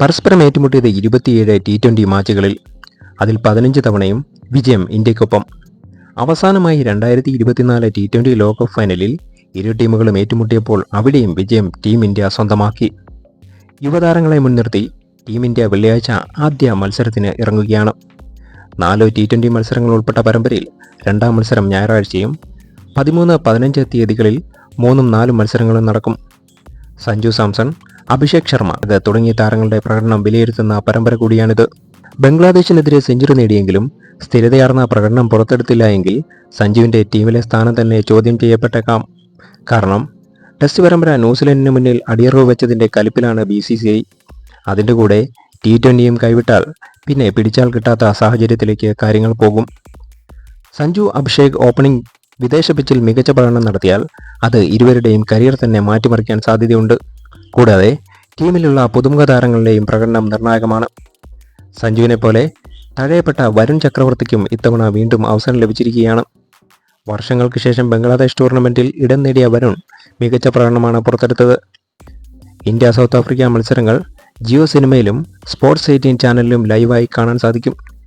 പരസ്പരം ഏറ്റുമുട്ടിയത് ഇരുപത്തിയേഴ് T twenty മാച്ചുകളിൽ അതിൽ പതിനഞ്ച് തവണയും വിജയം ഇന്ത്യക്കൊപ്പം. അവസാനമായി രണ്ടായിരത്തി ഇരുപത്തിനാല് ടി ട്വന്റി ലോകകപ്പ് ഫൈനലിൽ ഇരു ടീമുകളും ഏറ്റുമുട്ടിയപ്പോൾ അവിടെയും വിജയം ടീം ഇന്ത്യ സ്വന്തമാക്കി. യുവതാരങ്ങളെ മുൻനിർത്തി ടീം ഇന്ത്യ വെള്ളിയാഴ്ച ആദ്യ മത്സരത്തിന് ഇറങ്ങുകയാണ്. നാല് ടി ട്വന്റി മത്സരങ്ങൾ ഉൾപ്പെട്ട പരമ്പരയിൽ രണ്ടാം മത്സരം ഞായറാഴ്ചയും പതിമൂന്ന് പതിനഞ്ച് തീയതികളിൽ മൂന്നും നാലും മത്സരങ്ങളും നടക്കും. സഞ്ജു സാംസൺ അഭിഷേക് ശർമ്മ. അത് തുടങ്ങിയ താരങ്ങളുടെ പ്രകടനം വിലയിരുത്തുന്ന പരമ്പര കൂടിയാണിത്. ബംഗ്ലാദേശിനെതിരെ സെഞ്ചുറി നേടിയെങ്കിലും സ്ഥിരതയാർന്ന പ്രകടനം പുറത്തെടുത്തില്ല എങ്കിൽ സഞ്ജുവിന്റെ ടീമിലെ സ്ഥാനം തന്നെ ചോദ്യം ചെയ്യപ്പെട്ടേക്കാം. കാരണം ടെസ്റ്റ് പരമ്പര ന്യൂസിലൻഡിന് മുന്നിൽ അടിയറവ് വെച്ചതിന്റെ കലിപ്പിലാണ് ബി സി സി ഐ. അതിന്റെ കൂടെ ടി ട്വന്റിയും കൈവിട്ടാൽ പിന്നെ പിടിച്ചാൽ കിട്ടാത്ത സാഹചര്യത്തിലേക്ക് കാര്യങ്ങൾ പോകും. സഞ്ജു അഭിഷേക് ഓപ്പണിംഗ് വിദേശ പിച്ചിൽ മികച്ച പ്രകടനം നടത്തിയാൽ അത് ഇരുവരുടെയും കരിയർ തന്നെ മാറ്റിമറിക്കാൻ സാധ്യതയുണ്ട്. കൂടാതെ ടീമിലുള്ള പുതുമുഖ താരങ്ങളുടെയും പ്രകടനം നിർണായകമാണ്. സഞ്ജുവിനെ പോലെ തഴയപ്പെട്ട വരുൺ ചക്രവർത്തിക്കും ഇത്തവണ വീണ്ടും അവസരം ലഭിച്ചിരിക്കുകയാണ്. വർഷങ്ങൾക്ക് ശേഷം ബംഗ്ലാദേശ് ടൂർണമെന്റിൽ ഇടം നേടിയ വരുൺ മികച്ച പ്രകടനമാണ് പുറത്തെടുത്തത്. ഇന്ത്യ സൗത്ത് ആഫ്രിക്ക മത്സരങ്ങൾ ജിയോ സിനിമയിലും സ്പോർട്സ് എയ്റ്റീൻ ചാനലിലും ലൈവായി കാണാൻ സാധിക്കും.